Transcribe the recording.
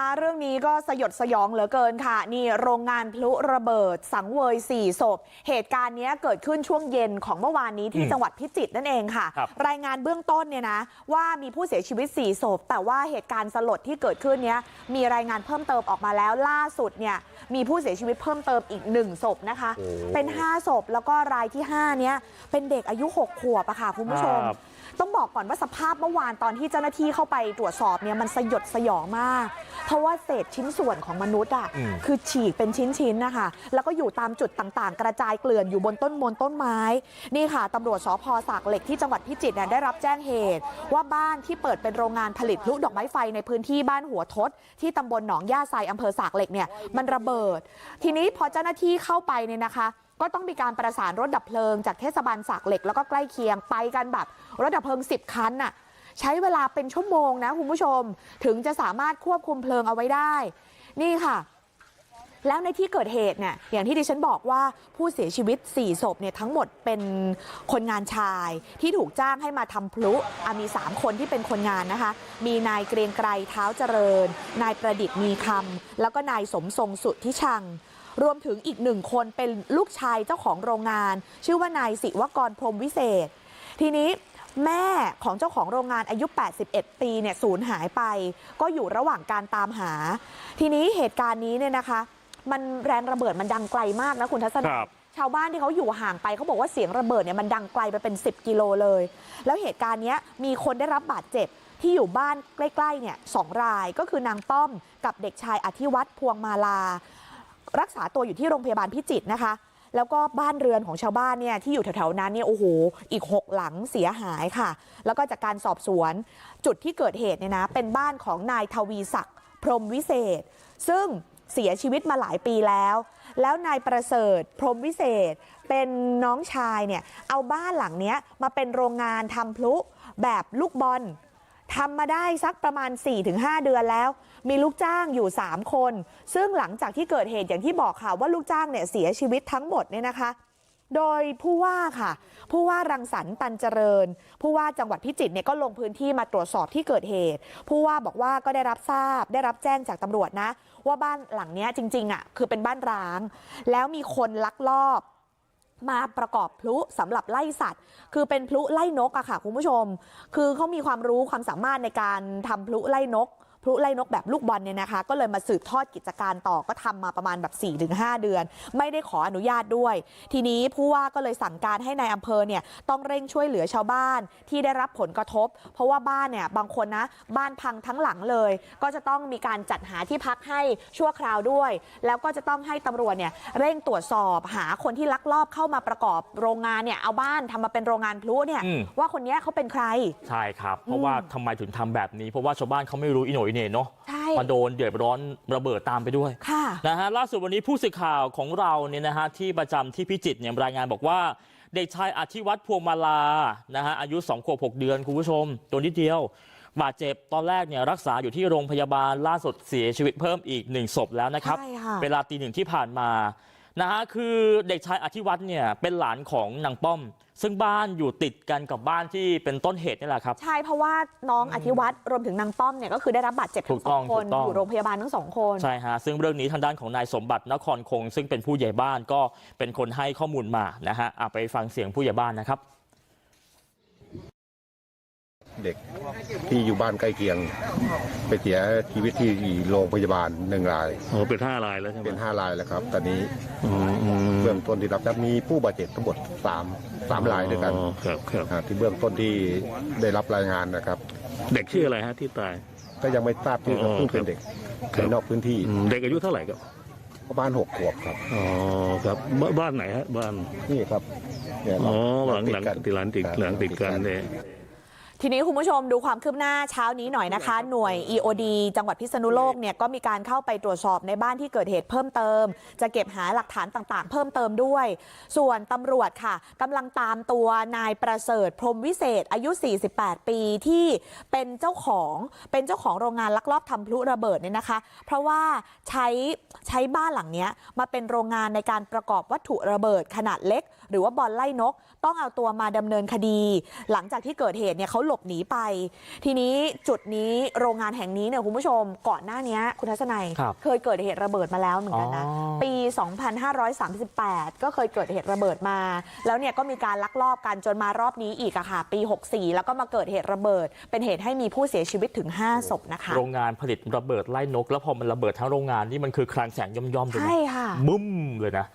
อ่าเรื่องนี้ก็สยดสยองเหลือเกินค่ะ นี่โรงงานพลุระเบิดสังเวยสี่ศพ เหตุการณ์เนี้ยเกิดขึ้นช่วงเย็นของเมื่อวานนี้ที่อืมจังหวัดพิจิตรนั่นเองค่ะครับรายงานเบื้องต้นเนี่ยนะว่ามีผู้เสียชีวิต4ศพ แต่ว่าเหตุการณ์สลดที่เกิดขึ้นเนี้ยมีรายงานเพิ่มเติมออกมาแล้วล่าสุดเนี่ยมีผู้เสียชีวิตเพิ่มเติมอีกหนึ่งศพนะคะโอ้เป็น5ศพแล้วก็รายที่5เนี้ยเป็นเด็กอายุ6ขวบอะค่ะคุณผู้ชมครับ ต้องบอกก่อนว่าสภาพเมื่อวานตอนที่เจ้าหน้าที่เข้าไปตรวจสอบเนี่ยมันสยดสยองมาก เพราะว่าเศษชิ้นส่วนของมนุษย์อะอืมคือฉีกเป็นชิ้นๆนะคะแล้วก็อยู่ตามจุดต่างๆ กระจายเกลื่อนอยู่บนต้นมนต้นไม้ นี่ค่ะตำรวจสพสากเหล็กที่จังหวัดพิจิตรเนี่ยได้รับแจ้งเหตุ ว่าบ้านที่เปิดเป็นโรงงานผลิตพลุดอกไม้ไฟในพื้นที่บ้านหัวทศที่ตำบลหนองย่าไซอำเภอสากเหล็กเนี่ยมันระเบิด ทีนี้พอเจ้าหน้าที่เข้าไปเนี่ยนะคะก็ต้องมีการประสานรถดับเพลิงจากเทศบาลสากเหล็กแล้วก็ใกล้เคียงไปกันแบบรถดับเพลิง 10 คันน่ะใช้เวลาเป็นชั่วโมงนะคุณผู้ชม ถึงจะสามารถควบคุมเพลิงเอาไว้ได้ นี่ค่ะ แล้วในที่เกิดเหตุเนี่ยอย่างที่ดิฉันบอกว่าผู้เสียชีวิต 4 ศพเนี่ยทั้งหมดเป็นคนงานชาย ที่ถูกจ้างให้มาทำพลุอะมี 3 คนที่เป็นคนงานนะคะ มีนายเกรียงไกรเท้าเจริญ นายประดิษฐ์มีคำแล้วก็นายสมทรงสุทธิชัง รวมถึงอีกหนึ่งคนเป็นลูกชายเจ้าของโรงงาน ชื่อว่านายศิวกรพรหมวิเศษ ทีนี้แม่ของเจ้าของโรงงานอายุ 81 ปีเนี่ยสูญหายไป ก็อยู่ระหว่างการตามหา ทีนี้เหตุการณ์นี้เนี่ยนะคะ มันแรงระเบิดมันดังไกลมากนะคุณทัศนัคยรับชาวบ้านที่เขาอยู่ห่างไปเขาบอกว่าเสียงระเบิดเนี่ยมันดังไกลไปเป็น 10 กิโลเลย แล้วเหตุการณ์เนี้ยมีคนได้รับบาดเจ็บที่อยู่บ้านใกล้ๆเนี่ยสองรายก็คือนางป้อมกับเด็กชายอธิวัตรพวงมาลา รักษาตัวอยู่ที่โรงพยาบาลพิจิตรนะคะแล้วก็บ้านเรือนของชาวบ้านเนี่ยที่อยู่แถวๆนั้นเนี่ยโอ้โหอีก 6 หลังเสียหายค่ะ แล้วก็จากการสอบสวนจุดที่เกิดเหตุเนี่ยนะเป็นบ้านของนายทวีศักดิ์พรมวิเศษ ซึ่งเสียชีวิตมาหลายปีแล้ว แล้วนายประเสริฐพรมวิเศษ เป็นน้องชายเนี่ยเอาบ้านหลังนี้มาเป็นโรงงานทำพลุแบบลูกบอล ทำมาได้สักประมาณ 4-5 เดือนแล้ว มีลูกจ้างอยู่ 3 คน ซึ่งหลังจากที่เกิดเหตุอย่างที่บอกค่ะว่าลูกจ้างเนี่ยเสียชีวิตทั้งหมดเนี่ยนะคะ โดยผู้ว่าค่ะ ผู้ว่ารังสรรค์ตันเจริญ ผู้ว่าจังหวัดพิจิตรเนี่ยก็ลงพื้นที่มาตรวจสอบที่เกิดเหตุ ผู้ว่าบอกว่าก็ได้รับทราบ ได้รับแจ้งจากตำรวจนะ ว่าบ้านหลังนี้จริงๆอะคือเป็นบ้านร้าง แล้วมีคนลักลอบ มาประกอบพลุสำหรับไล่สัตว์ คือเป็นพลุไล่นกอะค่ะคุณผู้ชมคือเขามีความรู้ความสามารถในการทำพลุไล่นก พลุไล่นกแบบลูกบอลเนี่ยนะคะ ก็เลยมาสืบทอดกิจการต่อก็ทำมาประมาณแบบ 4-5 เดือน ไม่ได้ขออนุญาตด้วย ทีนี้ผู้ว่าก็เลยสั่งการให้ในายอำเภอเนี่ยต้องเร่งช่วยเหลือชาวบ้านที่ได้รับผลกระทบ เพราะว่าบ้านเนี่ยบางคนนะบ้านพังทั้งหลังเลย ก็จะต้องมีการจัดหาที่พักให้ชั่วคราวด้วย แล้วก็จะต้องให้ตำรวจเนี่ยเร่งตรวจสอบหาคนที่ลักลอบเข้ามาประกอบโรงงานเนี่ยเอาบ้านทำมาเป็นโรงงานพลุเนี่ยอืมว่าคนเนี้ยเขาเป็นใครใช่ครับเพราะว่าทำไมถึงทำแบบนี้เพราะว่าชาวบ้านเขาไม่รู้อิโหนอิเหน่เนาะใช่มาโดนเดือดร้อนระเบิดตามไปด้วยค่ะนะฮะล่าสุดวันนี้ผู้สื่อข่าวของเราเนี่ยนะฮะที่ประจำที่พิจิตรเนี่ยรายงานบอกว่า เด็กชายอธิวัตรพวงมาลานะฮะอายุ2ขวบ6เดือนคุณผู้ชมตัวนิดเดียวบาดเจ็บตอนแรกเนี่ยรักษาอยู่ที่โรงพยาบาลล่าสุดเสียชีวิตเพิ่มอีกหนึ่งศพแล้วนะครับใช่ค่ะเวลาตีหนึ่งที่ผ่านมา นะฮะคือเด็กชายอธิวัตรเนี่ยเป็นหลานของนางป้อม ซึ่งบ้านอยู่ติดกันกับบ้านที่เป็นต้นเหตุนี่แหละครับ ใช่เพราะว่าน้องอธิวัตรรวมถึงนางป้อมเนี่ยก็คือได้รับบาดเจ็บถูทั้กงสต้อองงคนถูกต้องอยู่โรงพยาบาลทั้งสองคนใช่ฮะซึ่งเรื่องนี้ทางด้านของนายสมบัตินครคง ซึ่งเป็นผู้ใหญ่บ้านก็เป็นคนให้ข้อมูลมานะฮะอะไปฟังเสียงผู้ใหญ่บ้านนะครับ เด็กที่อยู่บ้านใกล้เคียง ไปเสียชีวิตที่โรงพยาบาลหนึ่งรายโอ้เป็นห้าลายแล้วใช่ไหมเป็นห้ารายแล้วครับ ตอนนี้อืมอืมเบื้องต้นที่รับทราบมีผู้บาดเจ็บทั้งหมดสามสามรายด้วยกันอ๋อครับครับอ่าที่เบื้องต้นที่ได้รับรายงานนะครับ เด็กชื่ออะไรฮะที่ตายก็ยังไม่ทราบชื่อครับอ๋อเพิ่งเป็นเด็กครับในนอกพื้นที่อืมเด็กอายุเท่าไหร่ครับประมาณหกขวบครับ อ๋อ ครับ บ้านบ้านไหนฮะ บ้าน นี่ครับเนี่ยอ๋อหเราลังหลังกันติดหลังติดครับหลังติดกันเนี่ย ทีนี้คุณผู้ชมดูความคืบหน้าเช้านี้หน่อยนะคะหน่วย EOD จังหวัดพิษณุโลกเนี่ยก็มีการเข้าไปตรวจสอบในบ้านที่เกิดเหตุเพิ่มเติม จะเก็บหาหลักฐานต่างๆ เพิ่มเติมด้วย ส่วนตำรวจค่ะกำลังตามตัวนายประเสริฐพรหมวิเศษอายุ 48 ปีที่เป็นเจ้าของเป็นเจ้าของโรงงานลักลอบทำพลุระเบิดเนี่ยนะคะ เพราะว่าใช้ใช้บ้านหลังเนี้ยมาเป็นโรงงานในการประกอบวัตถุระเบิดขนาดเล็ก หรือว่าบอลไล่นก ต้องเอาตัวมาดำเนินคดี หลังจากที่เกิดเหตุเนี่ยเขาหลบหนีไป ทีนี้จุดนี้โรงงานแห่งนี้เนี่ยคุณผู้ชมก่อนหน้านี้คุณทัศนัยครับเคยเกิดเหตุระเบิดมาแล้วเหมือนกันนะอ๋อปี 2538 ก็เคยเกิดเหตุระเบิดมา แล้วเนี่ยก็มีการลักลอบกันจนมารอบนี้อีกอะค่ะ ปี 64 แล้วก็มาเกิดเหตุระเบิด เป็นเหตุให้มีผู้เสียชีวิตถึง 5 ศพนะคะ โรงงานผลิตระเบิดไล่นก แล้วพอมันระเบิดทั้งโรงงานนี่มันคือคลังแสงย่อมๆเลยใช่นะค่ะบึ้มเลยนะ